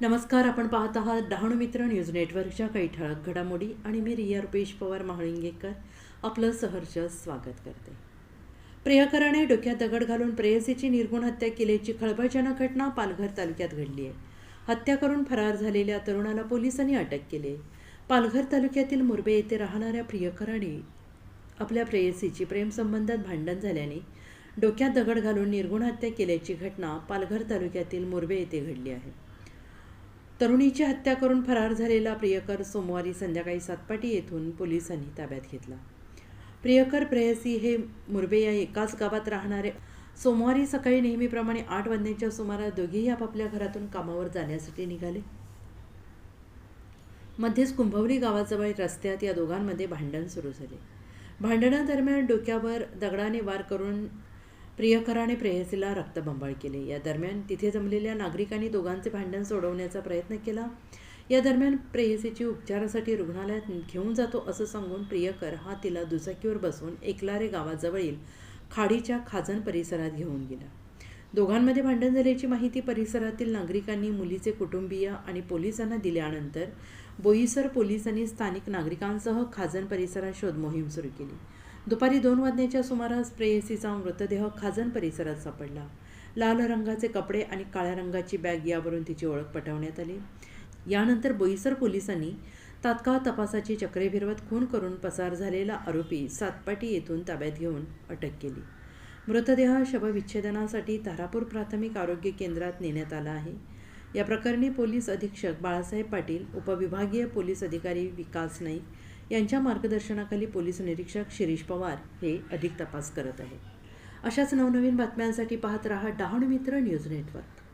नमस्कार आपण पाहत आहात डहाणू मित्र न्यूज नेटवर्कच्या काही ठळक घडामोडी आणि मी रिया रुपेश पवार महाळिंगेकर आपलं सहर्ष स्वागत करते. प्रियकराने डोक्यात दगड घालून प्रेयसीची निर्गुण हत्या केल्याची खळबळजनक घटना पालघर तालुक्यात घडली आहे. हत्या करून फरार झालेल्या तरुणाला पोलिसांनी अटक केली आहे. पालघर तालुक्यातील मुरबे येथे राहणाऱ्या प्रियकराने आपल्या प्रेयसीची प्रेमसंबंधात भांडण झाल्याने डोक्यात दगड घालून निर्गुण हत्या केल्याची घटना पालघर तालुक्यातील मुरबे येथे घडली आहे. तरुणीची हत्या करून फरार झालेला प्रियकर सोमवारी संध्याकाळी सातपाटी येथून पोलिसांनी ताब्यात घेतला. प्रियकर प्रेयसी हे मुरबे या एकाच गावात राहणारे. सोमवारी सकाळी नेहमीप्रमाणे आठ वाजण्याच्या सुमारास दोघेही आपापल्या घरातून कामावर जाण्यासाठी निघाले. मध्येच कुंभवली गावाजवळ रस्त्यात या दोघांमध्ये भांडण सुरू झाले. भांडणादरम्यान डोक्यावर दगडाने वार करून प्रियकराने प्रेयसीला रक्तबंबाळ केले. या दरम्यान तिथे जमलेल्या नागरिकांनी दोघांचे भांडण सोडवण्याचा प्रयत्न केला. या दरम्यान प्रेयसीची उपचारासाठी रुग्णालयात घेऊन जातो असं सांगून प्रियकर हा तिला दुचाकीवर बसवून एकलारे गावाजवळील खाडीच्या खाजन परिसरात घेऊन गेला. दोघांमध्ये भांडण झाल्याची माहिती परिसरातील नागरिकांनी मुलीचे कुटुंबीय आणि पोलिसांना दिल्यानंतर बोईसर पोलिसांनी स्थानिक नागरिकांसह खाजन परिसरात शोधमोहीम सुरू केली. दुपारी दोन वाजण्याच्या सुमारास प्रेयसीचा मृतदेह खाजन परिसरात सापडला. लाल रंगाचे कपडे आणि काळ्या रंगाची बॅग यावरून तिची ओळख पटवण्यात आली. यानंतर बोईसर पोलिसांनी तात्काळ तपासाची चक्रे फिरवत खून करून पसार झालेला आरोपी सातपाटी येथून ताब्यात घेऊन अटक केली. मृतदेह शवविच्छेदनासाठी तारापूर प्राथमिक आरोग्य केंद्रात नेण्यात आला आहे. या प्रकरणी पोलीस अधीक्षक बाळासाहेब पाटील उपविभागीय पोलीस अधिकारी विकास नाईक यांच्या मार्गदर्शनाखाली पोलीस निरीक्षक शिरीष पवार हे अधिक तपास करत आहेत. अशाच नवनवीन बातम्यांसाठी पाहत रहा डहाणू मित्र न्यूज नेटवर्क.